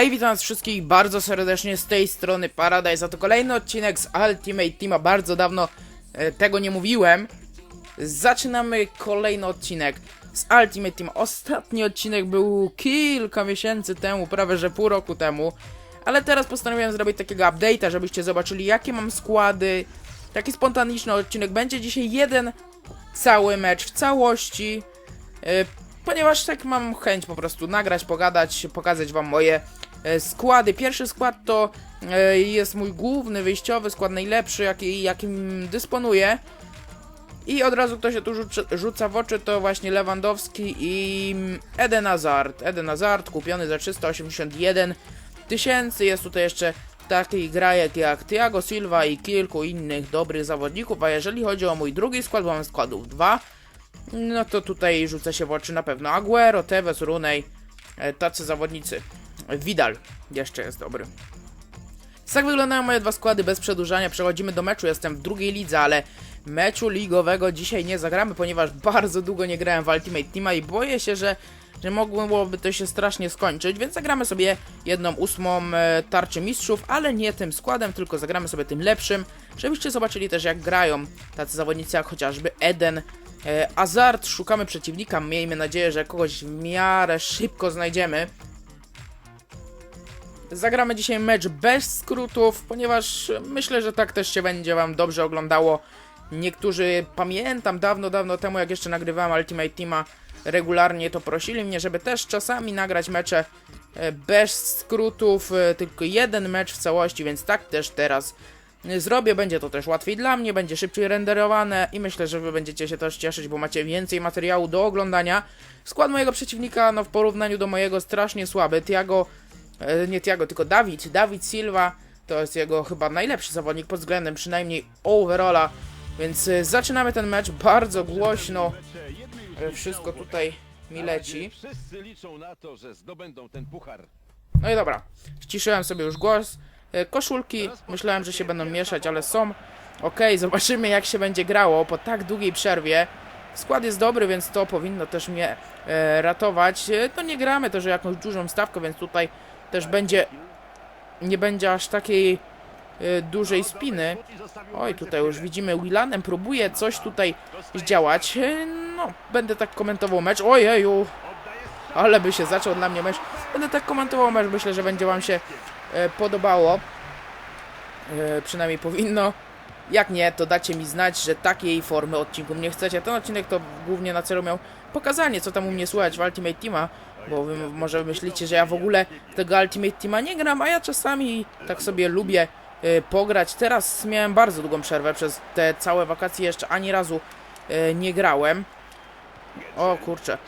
Hej, witam was wszystkich bardzo serdecznie z tej strony Paradise, a to kolejny odcinek z Ultimate Teama. Bardzo dawno e, tego nie mówiłem. Zaczynamy kolejny odcinek z Ultimate Team. Ostatni odcinek był kilka miesięcy temu, prawie że pół roku temu. Ale teraz postanowiłem zrobić takiego update'a, żebyście zobaczyli jakie mam składy. Taki spontaniczny odcinek. Będzie dzisiaj jeden cały mecz w całości. E, Ponieważ tak mam chęć po prostu nagrać, pogadać, pokazać wam moje składy. Pierwszy skład to e, jest mój główny, wyjściowy skład, najlepszy, jaki, jakim dysponuję. I od razu kto się tu rzuca, w oczy to właśnie Lewandowski i Eden Hazard. Eden Hazard kupiony za 381 tysięcy. Jest tutaj jeszcze taki grajek jak Thiago Silva i kilku innych dobrych zawodników. A jeżeli chodzi o mój drugi skład, bo mam składów dwa. No to tutaj rzuca się w oczy na pewno Aguero, Tevez, Runej, e, tacy zawodnicy. Vidal jeszcze jest dobry. Tak wyglądają moje dwa składy bez przedłużania. Przechodzimy do meczu. Jestem w drugiej lidze, ale meczu ligowego dzisiaj nie zagramy, ponieważ bardzo długo nie grałem w Ultimate Teama i boję się, że, że mogłoby to się strasznie skończyć, więc zagramy sobie jedną ósmą e, tarczę mistrzów, ale nie tym składem, tylko zagramy sobie tym lepszym, żebyście zobaczyli też jak grają tacy zawodnicy jak chociażby Eden, E, Azart, szukamy przeciwnika, miejmy nadzieję, że kogoś w miarę szybko znajdziemy. Zagramy dzisiaj mecz bez skrótów, ponieważ myślę, że tak też się będzie wam dobrze oglądało. Niektórzy, pamiętam dawno, dawno temu, jak jeszcze nagrywałem Ultimate Teama, regularnie to prosili mnie, żeby też czasami nagrać mecze e, bez skrótów, e, tylko jeden mecz w całości, więc tak też teraz zrobię. Będzie to też łatwiej dla mnie, będzie szybciej renderowane i myślę, że wy będziecie się też cieszyć, bo macie więcej materiału do oglądania. Skład mojego przeciwnika, no w porównaniu do mojego strasznie słaby. Tiago, e, nie Tiago, tylko Dawid, Dawid Silva, to jest jego chyba najlepszy zawodnik pod względem przynajmniej overalla. Więc e, zaczynamy ten mecz bardzo głośno. E, Wszystko tutaj mi leci. Wszyscy liczą na to, że zdobędą ten puchar. No i dobra, ściszyłem sobie już głos. E, Koszulki, myślałem, że się będą mieszać, ale są. Okej, zobaczymy jak się będzie grało po tak długiej przerwie. Skład jest dobry, więc to powinno też mnie e, ratować. E, to nie gramy też jakąś dużą stawkę, więc tutaj też będzie... Nie będzie aż takiej e, dużej spiny. Oj, tutaj już widzimy Willanem próbuje coś tutaj zdziałać. E, no, będę tak komentował mecz. Ojeju, ale by się zaczął dla mnie mecz. Będę tak komentował mecz, myślę, że będzie wam się e, podobało. E, przynajmniej powinno. Jak nie, to dacie mi znać, że takiej formy odcinku nie chcecie. Ten odcinek to głównie na celu miał pokazanie, co tam u mnie słychać w Ultimate Teama. Bo wy może myślicie, że ja w ogóle tego Ultimate Teama nie gram, a ja czasami tak sobie lubię e, pograć. Teraz miałem bardzo długą przerwę, przez te całe wakacje jeszcze ani razu e, nie grałem. O kurczę,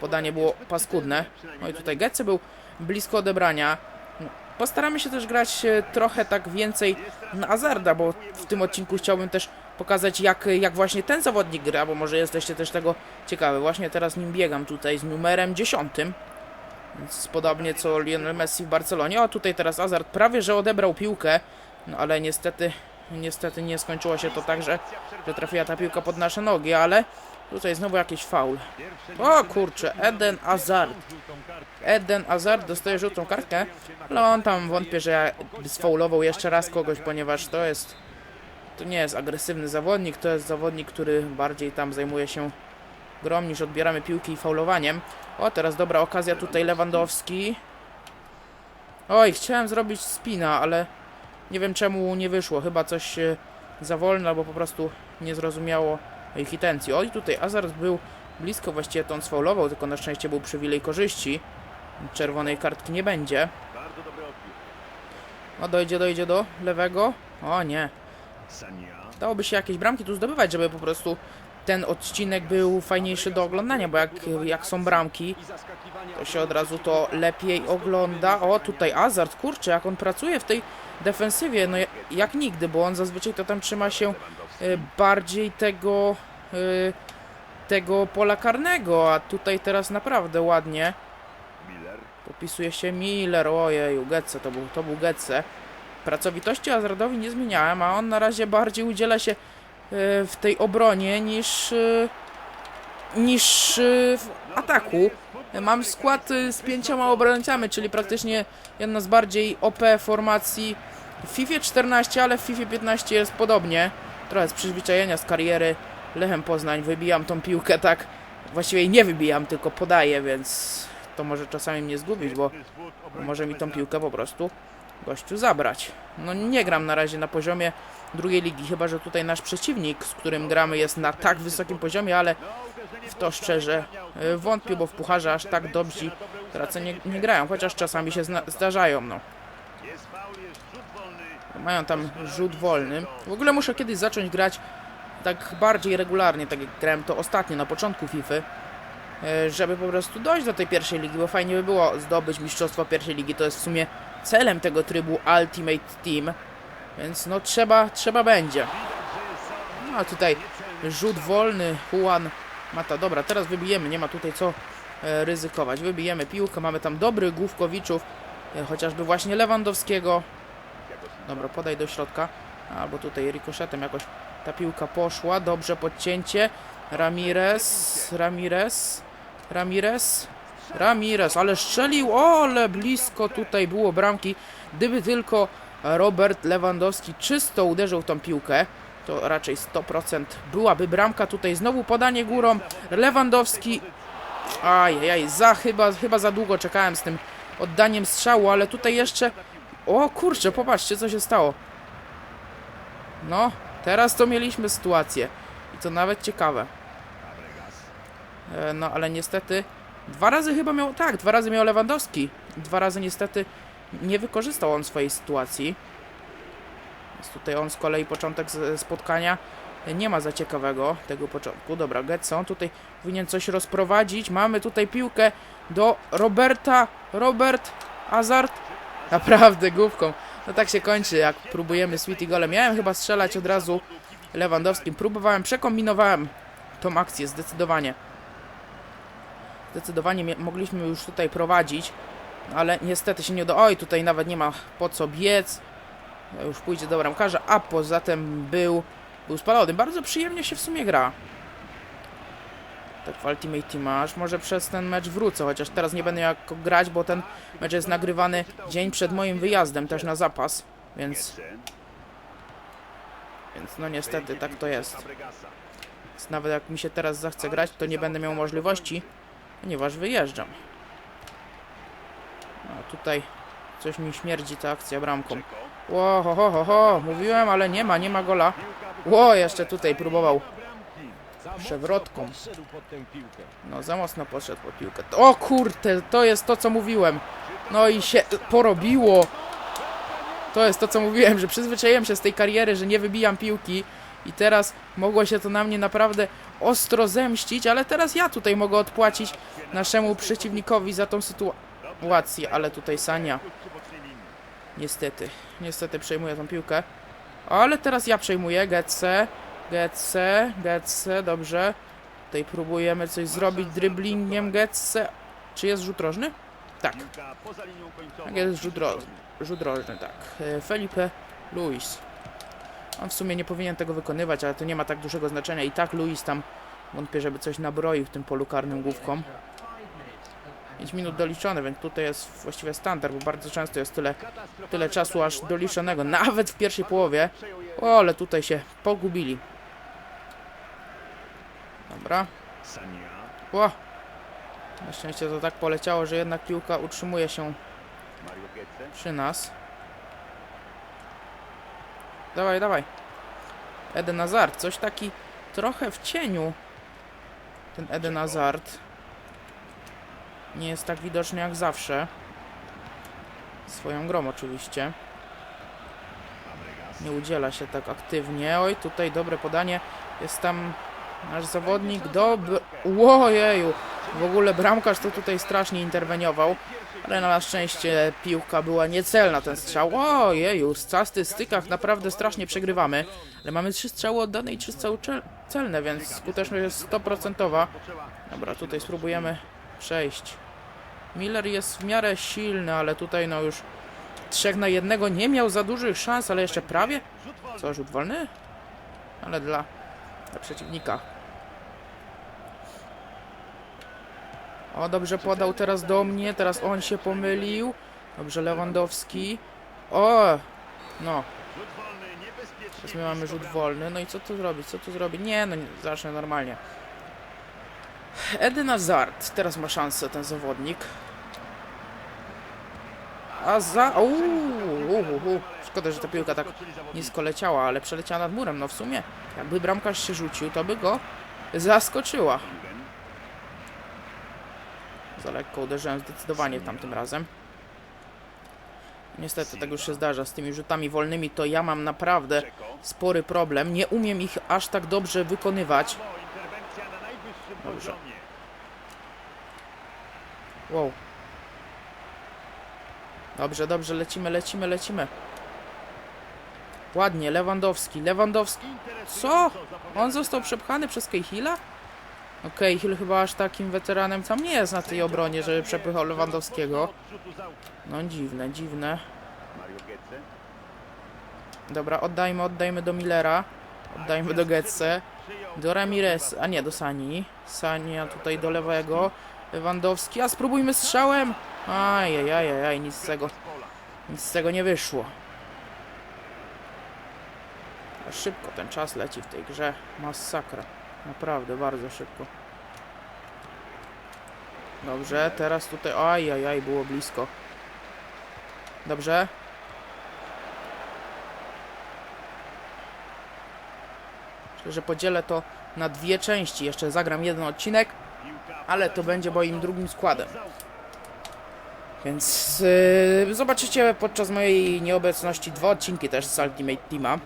podanie było paskudne. No i tutaj Getze był blisko odebrania. No, Postaramy się też grać e, trochę tak więcej na Azarda, bo w tym odcinku chciałbym też pokazać jak, jak właśnie ten zawodnik gra, bo może jesteście też tego ciekawi. Właśnie teraz nim biegam tutaj z numerem 10. Więc podobnie co Lionel Messi w Barcelonie. O, tutaj teraz Azard prawie, że odebrał piłkę, no ale niestety, niestety nie skończyło się to tak, że, że trafiła ta piłka pod nasze nogi, ale tutaj znowu jakiś faul. O kurczę, Eden Hazard. Eden Hazard dostaje żółtą kartkę, ale on tam wątpię, że ja sfaulował jeszcze raz kogoś, ponieważ to jest... To nie jest agresywny zawodnik, to jest zawodnik, który bardziej tam zajmuje się grą niż odbieramy piłki i faulowaniem. O, teraz dobra okazja tutaj Lewandowski. Oj, chciałem zrobić spina, ale nie wiem czemu nie wyszło. Chyba coś e, za wolno, albo po prostu nie zrozumiało ich intencji. Oj, tutaj Hazard był blisko, właściwie to on sfaulował, tylko na szczęście był przywilej korzyści. Czerwonej kartki nie będzie. O, dojdzie, dojdzie do lewego. O nie. Dałoby się jakieś bramki tu zdobywać, żeby po prostu ten odcinek był fajniejszy do oglądania, bo jak, jak są bramki, to się od razu to lepiej ogląda. O, tutaj Hazard, kurczę, jak on pracuje w tej defensywie, no jak, nigdy, bo on zazwyczaj to tam trzyma się y, bardziej tego y, tego pola karnego, a tutaj teraz naprawdę ładnie popisuje się Miller, ojeju, Getze, to był, to był Getze. Pracowitości Hazardowi nie zmieniałem, a on na razie bardziej udziela się y, w tej obronie niż y, niż y, w ataku. Mam skład z pięcioma obrońcami, czyli praktycznie jedna z bardziej OP formacji w FIFA 14, ale w FIFA 15 jest podobnie. Trochę z przyzwyczajenia z kariery Lechem Poznań. Wybijam tą piłkę tak, właściwie nie wybijam, tylko podaję, więc to może czasami mnie zgubić, bo może mi tą piłkę po prostu gościu zabrać. No nie gram na razie na poziomie drugiej ligi, chyba że tutaj nasz przeciwnik, z którym gramy jest na tak wysokim poziomie, ale w to szczerze e, wątpię, bo w pucharze aż tak dobrzy gracze nie, nie grają, chociaż czasami się zdarzają, no. Mają tam rzut wolny. W ogóle muszę kiedyś zacząć grać tak bardziej regularnie, tak jak grałem to ostatnio, na początku FIFA, e, żeby po prostu dojść do tej pierwszej ligi, bo fajnie by było zdobyć mistrzostwo pierwszej ligi, to jest w sumie celem tego trybu Ultimate Team, więc no trzeba, trzeba będzie. No a tutaj rzut wolny, Juan Mata, dobra, teraz wybijemy, nie ma tutaj co e, ryzykować, wybijemy piłkę, mamy tam dobrych główkowiczów, e, chociażby właśnie Lewandowskiego, Dobra, podaj do środka. Albo tutaj rikoszetem jakoś ta piłka poszła. Dobrze, podcięcie. Ramirez, Ramirez, Ramirez, Ramirez, ale strzelił, o, ale blisko tutaj było bramki. Gdyby tylko Robert Lewandowski czysto uderzył tą piłkę, to raczej 100% byłaby bramka. Tutaj znowu podanie górą. Lewandowski, ajajaj, za, chyba, chyba za długo czekałem z tym oddaniem strzału, ale tutaj jeszcze o kurczę, popatrzcie co się stało. No, teraz to mieliśmy sytuację. I to nawet ciekawe. E, no, ale niestety dwa razy chyba miał, tak, dwa razy miał Lewandowski. Dwa razy niestety nie wykorzystał on swojej sytuacji. Jest tutaj on z kolei początek spotkania nie ma za ciekawego tego początku. Dobra, Getson tutaj powinien coś rozprowadzić. Mamy tutaj piłkę do Roberta. Robert Hazard Naprawdę główką. No tak się kończy, jak próbujemy Sweetie Gole. Miałem chyba strzelać od razu Lewandowskim. Próbowałem, przekombinowałem tą akcję zdecydowanie. Zdecydowanie mogliśmy już tutaj prowadzić, ale niestety się nie udało. Oj, tutaj nawet nie ma po co biec. Już pójdzie do bramkarza, a poza tym był, był spalony. Bardzo przyjemnie się w sumie gra. Tak w Ultimate Team aż może przez ten mecz wrócę, chociaż teraz nie będę jak grać, bo ten mecz jest nagrywany dzień przed moim wyjazdem, też na zapas, więc, więc no niestety tak to jest. Więc nawet jak mi się teraz zachce grać, to nie będę miał możliwości, ponieważ wyjeżdżam. A tutaj coś mi śmierdzi ta akcja bramką. Ło, ho, ho, ho, ho, mówiłem, ale nie ma, nie ma gola. Ło, jeszcze tutaj próbował przewrotką. No, za mocno poszedł po piłkę. O kurde, to jest to, co mówiłem. No i się porobiło. To jest to, co mówiłem, że przyzwyczaiłem się z tej kariery, że nie wybijam piłki i teraz mogło się to na mnie naprawdę ostro zemścić, ale teraz ja tutaj mogę odpłacić naszemu przeciwnikowi za tą sytuację, ale tutaj Sania. Niestety, niestety przejmuję tą piłkę. Ale teraz ja przejmuję, Getze, Getze, Getze, dobrze. Tutaj próbujemy coś zrobić dribblingiem Getze. Czy jest rzut rożny? Tak, tak jest rzut rożny, rzut rożny, tak. E, Felipe Luis. On w sumie nie powinien tego wykonywać, ale to nie ma tak dużego znaczenia. I tak Luis tam wątpię, żeby coś nabroił w tym polu karnym główką. 5 minut doliczone, więc tutaj jest właściwie standard, bo bardzo często jest tyle tyle czasu aż doliczonego, nawet w pierwszej połowie. O, ale tutaj się pogubili. Dobra. O! Na szczęście to tak poleciało, że jednak piłka utrzymuje się przy nas. Dawaj, dawaj. Eden Hazard, coś taki trochę w cieniu. Ten Eden Hazard. Nie jest tak widoczny jak zawsze. Swoją grą oczywiście. Nie udziela się tak aktywnie. Oj, tutaj dobre podanie. Jest tam nasz zawodnik. Dobry. Łojeju. W ogóle bramkarz to tutaj strasznie interweniował. Ale na szczęście piłka była niecelna ten strzał. Ojeju, w statystykach naprawdę strasznie przegrywamy. Ale mamy trzy strzały oddane i trzy strzały celne, więc skuteczność jest 100%. Dobra, tutaj spróbujemy przejść. Miller jest w miarę silny, ale tutaj no już trzech na jednego nie miał za dużych szans, ale jeszcze prawie. Co, rzut wolny? Ale dla, dla przeciwnika. O, dobrze podał teraz do mnie, teraz on się pomylił. Dobrze, Lewandowski. O! No, teraz my mamy rzut wolny. No i co tu zrobić? Co tu zrobić? Nie, no zacznę normalnie. Eden Hazard. Teraz ma szansę ten zawodnik. A za... Uuu, uh. Szkoda, że ta piłka tak nisko leciała, ale przeleciała nad murem. No w sumie, jakby bramkarz się rzucił, to by go zaskoczyła. Za lekko uderzyłem zdecydowanie tamtym razem. Niestety, tak już się zdarza. Z tymi rzutami wolnymi to ja mam naprawdę spory problem. Nie umiem ich aż tak dobrze wykonywać. Dobrze. Wow. Dobrze, dobrze, lecimy, lecimy, lecimy. Ładnie, Lewandowski, Lewandowski. Co? On został przepchany przez Cahilla? No Cahill chyba aż takim weteranem tam nie jest na tej obronie, żeby przepychał Lewandowskiego. No dziwne, dziwne. Dobra, oddajmy, oddajmy do Millera. Oddajmy do Getze. Do Ramirez, a nie do Sani. Sania tutaj do lewego. Lewandowski, a spróbujmy strzałem. Ajajajajaj, nic z tego, nic z tego nie wyszło. A Szybko ten czas leci w tej grze. Masakra. Naprawdę, bardzo szybko. Dobrze, teraz tutaj... Ajajaj, było blisko. Dobrze. Myślę, że podzielę to na dwie części. Jeszcze zagram jeden odcinek, ale to będzie moim drugim składem. Więc yy, zobaczycie podczas mojej nieobecności dwa odcinki też z Ultimate Teama.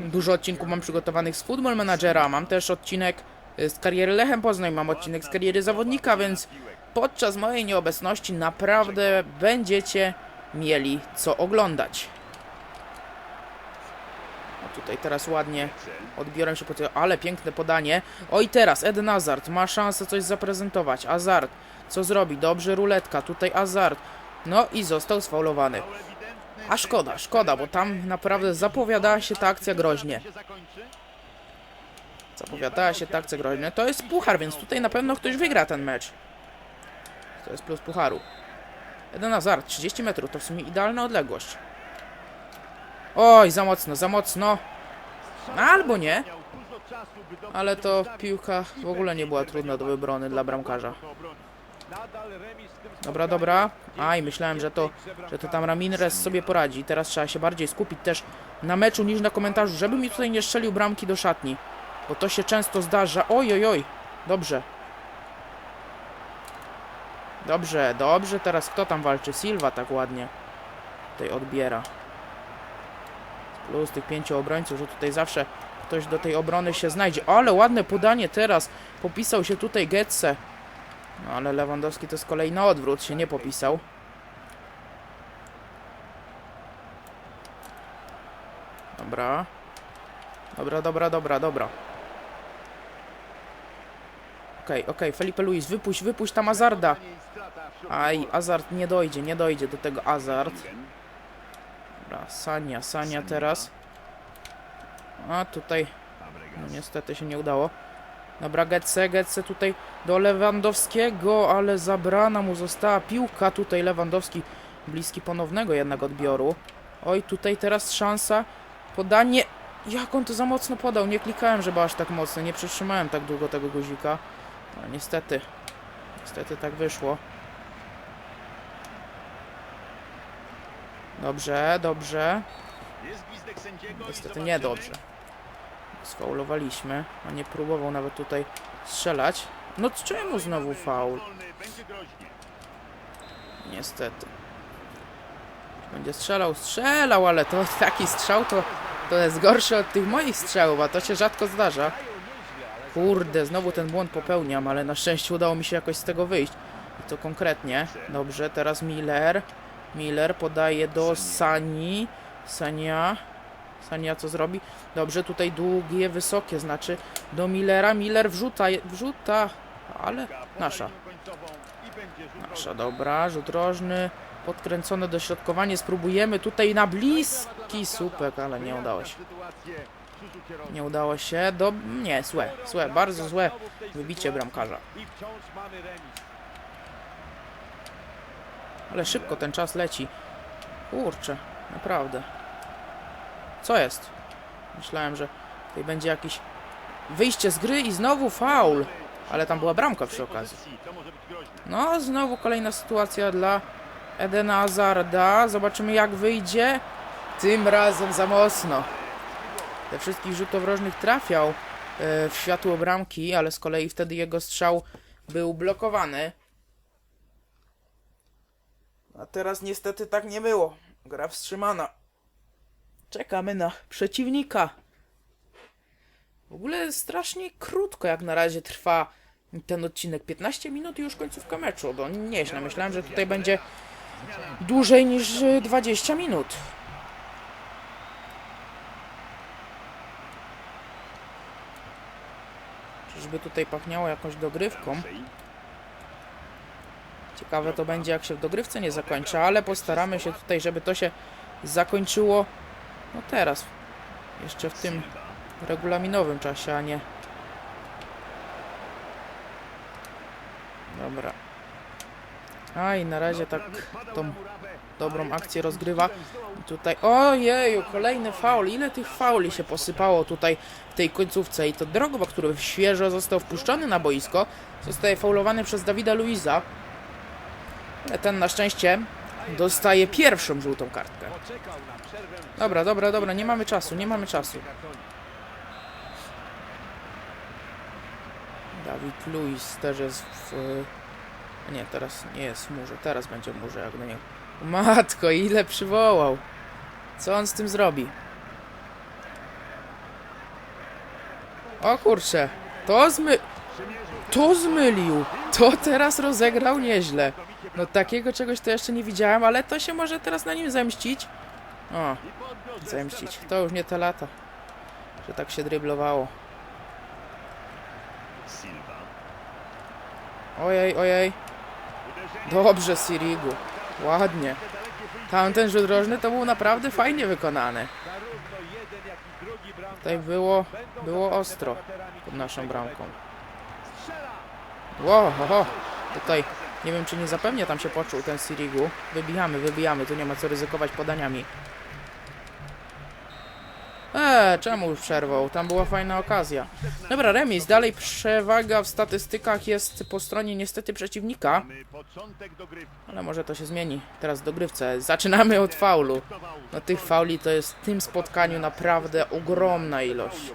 Dużo odcinków mam przygotowanych z Football Managera, mam też odcinek y, z kariery Lechem Poznań, mam odcinek z kariery zawodnika, więc podczas mojej nieobecności naprawdę będziecie mieli co oglądać. O tutaj teraz ładnie odbiorę się po tym, ale piękne podanie. O i teraz Eden Hazard ma szansę coś zaprezentować. Hazard, co zrobi? Dobrze, ruletka, tutaj Hazard. No i został sfaulowany. A szkoda, szkoda, bo tam naprawdę zapowiadała się ta akcja groźnie. Zapowiadała się ta akcja groźnie. To jest puchar, więc tutaj na pewno ktoś wygra ten mecz. To jest plus pucharu. Eden Hazard, 30 metrów, to w sumie idealna odległość. Oj, za mocno, za mocno. No, albo nie, ale to piłka w ogóle nie była trudna do wybrony dla bramkarza. Dobra, dobra. Aj, myślałem, że to, że to tam Ramirez sobie poradzi. Teraz trzeba się bardziej skupić też na meczu niż na komentarzu, żeby mi tutaj nie strzelił bramki do szatni. Bo to się często zdarza. Oj, oj, oj. Dobrze. Dobrze, dobrze. Teraz kto tam walczy? Silva tak ładnie. Tutaj odbiera. Plus tych pięciu obrońców, że tutaj zawsze ktoś do tej obrony się znajdzie. Ale ładne podanie teraz. Popisał się tutaj Getze. No ale Lewandowski to z kolei na odwrót się nie popisał. Dobra. Dobra, dobra, dobra, dobra. Okej, okej, Felipe Luis, wypuść, wypuść tam Azarda. Aj. Azard nie dojdzie, nie dojdzie do tego Azard. Dobra, Sania, Sania teraz. A tutaj no niestety się nie udało. Dobra, Getze, Getze tutaj do Lewandowskiego, ale zabrana mu została piłka. Tutaj Lewandowski bliski ponownego jednak odbioru. Oj, tutaj teraz szansa. Podanie. Jak on to za mocno podał? Nie klikałem, żeby aż tak mocno. Nie przytrzymałem tak długo tego guzika. No niestety. Niestety tak wyszło. Dobrze, dobrze. Niestety zobaczymy. niedobrze. Sfaulowaliśmy, a nie próbował nawet tutaj strzelać. No czemu znowu faul? Niestety. Będzie strzelał, strzelał, ale to taki strzał to, to jest gorszy od tych moich strzałów, a to się rzadko zdarza. Kurde, znowu ten błąd popełniam, ale na szczęście udało mi się jakoś z tego wyjść. I to konkretnie. Dobrze, teraz Miller. Miller podaje do Sani. Sania. Sania co zrobi? Dobrze, tutaj długie, wysokie, znaczy do Millera. Miller wrzuta, wrzuta, ale nasza. Nasza, dobra, rzut rożny, podkręcone dośrodkowanie, spróbujemy tutaj na bliski słupek, ale nie udało się. Nie udało się, do... nie, złe, złe, bardzo złe wybicie bramkarza. Ale szybko ten czas leci. Kurczę, naprawdę. Co jest? Myślałem, że tutaj będzie jakieś wyjście z gry i znowu faul. Ale tam była bramka przy okazji. No, znowu kolejna sytuacja dla Edena Hazarda. Zobaczymy jak wyjdzie. Tym razem za mocno. Te wszystkich rzutów rożnych trafiał e, w światło bramki, ale z kolei wtedy jego strzał był blokowany. A teraz niestety tak nie było. Gra wstrzymana. Czekamy na przeciwnika. W ogóle strasznie krótko jak na razie trwa ten odcinek. 15 minut i już końcówka meczu. To nieźle. Myślałem, że tutaj będzie dłużej niż y, 20 minut. Czyżby tutaj pachniało jakąś dogrywką? Ciekawe to będzie, jak się w dogrywce nie zakończy, ale postaramy się tutaj, żeby to się zakończyło no teraz. Jeszcze w tym regulaminowym czasie, a nie. Dobra. A i na razie tak tą dobrą akcję rozgrywa. I tutaj, ojeju, kolejny faul. Ile tych fauli się posypało tutaj w tej końcówce. I to Drogba, który świeżo został wpuszczony na boisko, zostaje faulowany przez Dawida Luiza. Ale ten na szczęście dostaje pierwszą żółtą kartkę. Na. Dobra, dobra, dobra, nie mamy czasu, nie mamy czasu. Dawid Luiz też jest w... a Nie, teraz nie jest w murze, teraz będzie w murze, jak do niego. Matko, ile przywołał! Co on z tym zrobi? O kurczę, to zmy... To zmylił! To teraz rozegrał nieźle. No takiego czegoś to jeszcze nie widziałem, ale to się może teraz na nim zemścić. O, zemścić. To już nie te lata, że tak się dryblowało. Ojej, ojej. Dobrze, Sirigu. Ładnie. Tamten rzut rożny to był naprawdę fajnie wykonany. Tutaj było, było ostro pod naszą bramką. Ho. Tutaj nie wiem, czy nie zapewnie tam się poczuł ten Sirigu. Wybijamy, wybijamy, tu nie ma co ryzykować podaniami. Eee, czemu przerwał? Tam była fajna okazja. Dobra, remis. Dalej przewaga w statystykach jest po stronie niestety przeciwnika. Ale może to się zmieni. Teraz dogrywce. Zaczynamy od faulu. No tych fauli to jest w tym spotkaniu naprawdę ogromna ilość.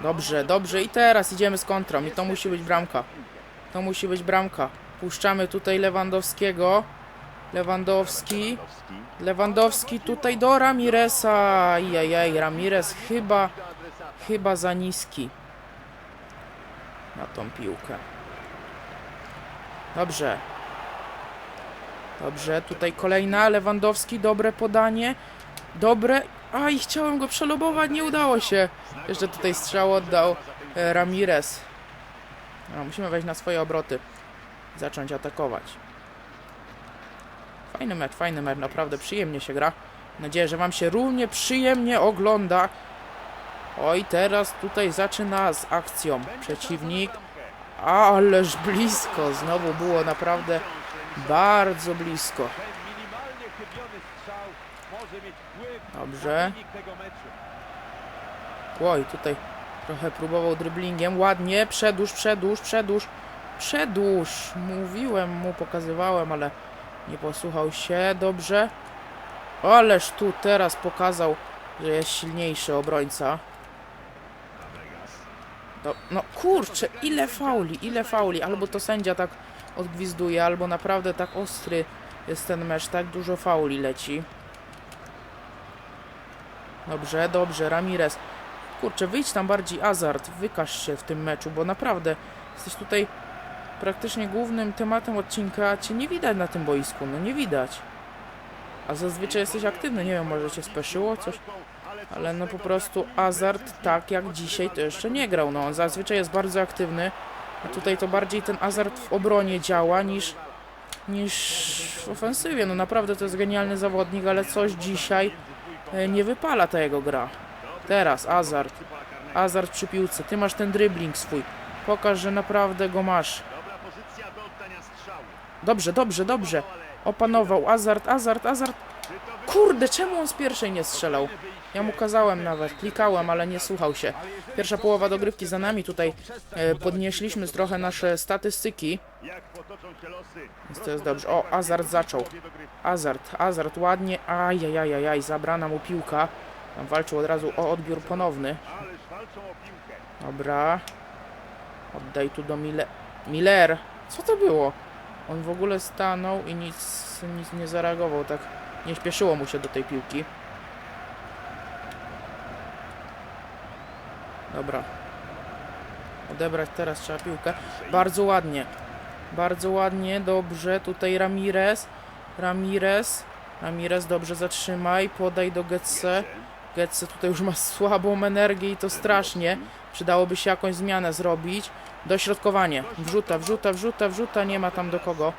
Dobrze, dobrze. I teraz idziemy z kontrą. I to musi być bramka. To musi być bramka. Puszczamy tutaj Lewandowskiego. Lewandowski. Lewandowski. Tutaj do Ramiresa. Jajaj, Ramirez chyba, chyba za niski. Na tą piłkę. Dobrze. Dobrze, tutaj kolejna. Lewandowski, dobre podanie. Dobre. Aj, chciałem go przelobować, nie udało się. Jeszcze tutaj strzał oddał e, Ramirez. No, musimy wejść na swoje obroty. Zacząć atakować. Fajny mecz, fajny mecz, naprawdę przyjemnie się gra. Mam nadzieję, że Wam się równie przyjemnie ogląda. Oj, teraz tutaj zaczyna z akcją przeciwnik. Ależ blisko, znowu było naprawdę bardzo blisko. Ten minimalnie chybiony strzał może mieć wpływ Dobrze. Oj, tutaj trochę próbował dryblingiem. Ładnie, przedłuż, przedłuż, przedłuż, przedłuż. Mówiłem mu, pokazywałem, ale nie posłuchał się. Dobrze. Ależ tu teraz pokazał, że jest silniejszy obrońca. No, no kurczę, ile fauli, ile fauli. Albo to sędzia tak odgwizduje, albo naprawdę tak ostry jest ten mecz, tak dużo fauli leci. Dobrze, dobrze, Ramirez. Kurczę, wyjdź tam bardziej Azart, wykaż się w tym meczu, bo naprawdę jesteś tutaj praktycznie głównym tematem odcinka, a cię nie widać na tym boisku, no nie widać. A zazwyczaj jesteś aktywny, nie wiem, może cię speszyło coś, ale no po prostu Azart tak jak dzisiaj to jeszcze nie grał, no on zazwyczaj jest bardzo aktywny, a tutaj to bardziej ten Azart w obronie działa niż, niż w ofensywie, no naprawdę to jest genialny zawodnik, ale coś dzisiaj nie wypala ta jego gra. Teraz Azart. Azart przy piłce. Ty masz ten dribbling swój. Pokaż, że naprawdę go masz. Dobrze, dobrze, dobrze. Opanował. Azart, azart, azart. Kurde, czemu on z pierwszej nie strzelał? Ja mu kazałem nawet, klikałem, ale nie słuchał się. Pierwsza połowa dogrywki za nami, tutaj e, podnieśliśmy trochę nasze statystyki. Więc to jest dobrze. O, Azart zaczął. Azart, Azart, ładnie. Ajajajajaj, zabrana mu piłka. Tam walczył od razu o odbiór ponowny. Dobra. Oddaj tu do Mille... Miller! Co to było? On w ogóle stanął i nic, nic nie zareagował, tak nie śpieszyło mu się do tej piłki. Dobra. Odebrać teraz trzeba piłkę. Bardzo ładnie. Bardzo ładnie, dobrze. Tutaj Ramirez. Ramirez. Ramirez, dobrze zatrzymaj. Podaj do Getze. Getze tutaj już ma słabą energię i to strasznie. Przydałoby się jakąś zmianę zrobić. Dośrodkowanie. Wrzuta, wrzuta, wrzuta, wrzuta. Nie ma tam do kogo.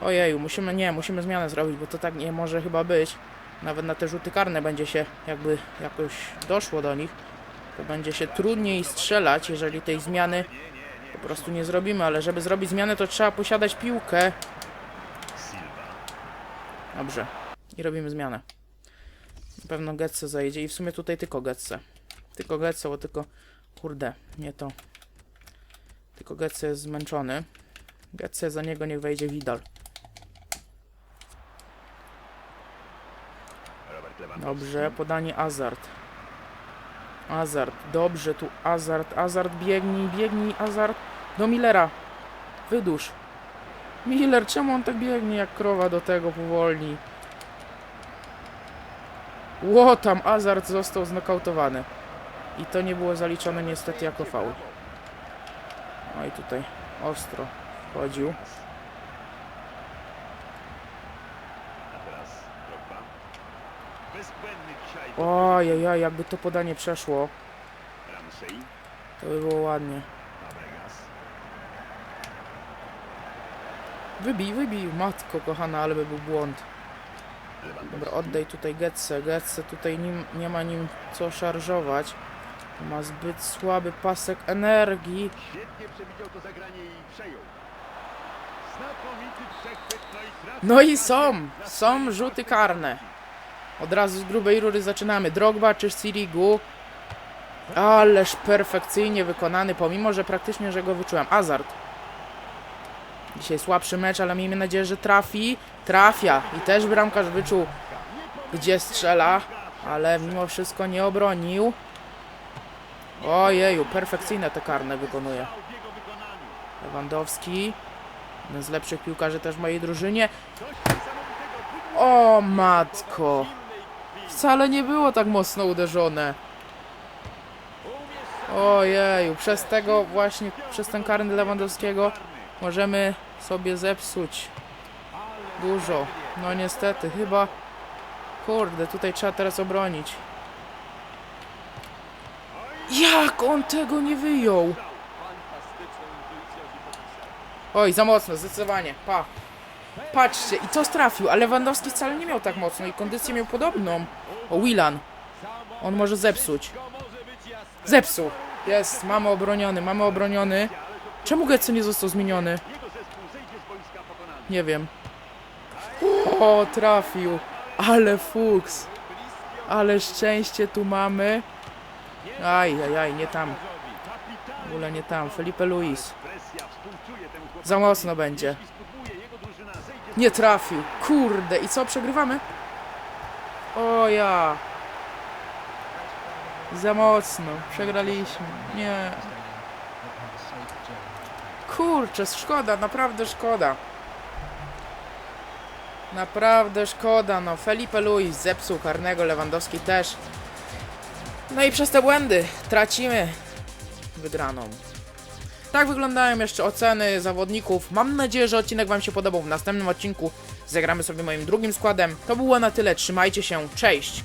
Ojeju, musimy, nie, musimy zmianę zrobić, bo to tak nie może chyba być. Nawet na te rzuty karne będzie się jakby jakoś doszło do nich. To będzie się trudniej strzelać, jeżeli tej zmiany po prostu nie zrobimy, ale żeby zrobić zmianę, to trzeba posiadać piłkę. Dobrze. I robimy zmianę. Na pewno Getze zajedzie i w sumie tutaj tylko Getze. Tylko Getze, bo tylko... Kurde, nie to. Tylko Getze jest zmęczony. Getze za niego niech wejdzie Widal. Dobrze, podanie Azard. Azard, dobrze tu Azard, Azard biegnij, biegnij Azard do Millera. Wydusz. Miller, czemu on tak biegnie jak krowa do tego powolni? Ło, tam Azard został znokautowany. I to nie było zaliczone niestety jako faul. No i tutaj ostro wchodził. A teraz Drogba. Bezbłędny dzisiaj. Ojej, jakby to podanie przeszło, to by było ładnie. Wybij, wybij, matko kochana, ale by był błąd. Dobra, oddaj tutaj Getze. Getze tutaj nim, nie ma nim co szarżować. Ma zbyt słaby pasek energii. No i. No i są, są rzuty karne. Od razu z grubej rury zaczynamy. Drogba czy Sirigu. Ależ perfekcyjnie wykonany, pomimo że praktycznie, że go wyczułem. Azard. Dzisiaj słabszy mecz, ale miejmy nadzieję, że trafi. Trafia. I też bramkarz wyczuł, gdzie strzela, ale mimo wszystko nie obronił. Ojeju, perfekcyjne te karne wykonuje. Lewandowski. Jeden z lepszych piłkarzy też w mojej drużynie. O matko. Wcale nie było tak mocno uderzone. Ojeju, przez tego właśnie, przez ten karny Lewandowskiego możemy sobie zepsuć dużo. No niestety, chyba... Kurde, tutaj trzeba teraz obronić. Jak on tego nie wyjął? Oj, za mocno, zdecydowanie. Pa. Patrzcie, i to strafił, a Lewandowski wcale nie miał tak mocno i kondycję miał podobną. O, Willan. On może zepsuć. Zepsuł. Jest, mamy obroniony, mamy obroniony. Czemu Getze nie został zmieniony? Nie wiem. O, trafił. Ale fuks. Ale szczęście tu mamy. Aj, aj, aj, nie tam. W ogóle nie tam. Felipe Luis. Za mocno będzie. Nie trafił. Kurde. I co, przegrywamy? O ja. Za mocno. Przegraliśmy. Nie. Kurczę, szkoda, naprawdę szkoda. Naprawdę szkoda, no. Felipe Luis zepsuł karnego, Lewandowski też. No i przez te błędy tracimy wygraną. Tak wyglądają jeszcze oceny zawodników. Mam nadzieję, że odcinek Wam się podobał. W następnym odcinku zagramy sobie moim drugim składem. To było na tyle. Trzymajcie się. Cześć!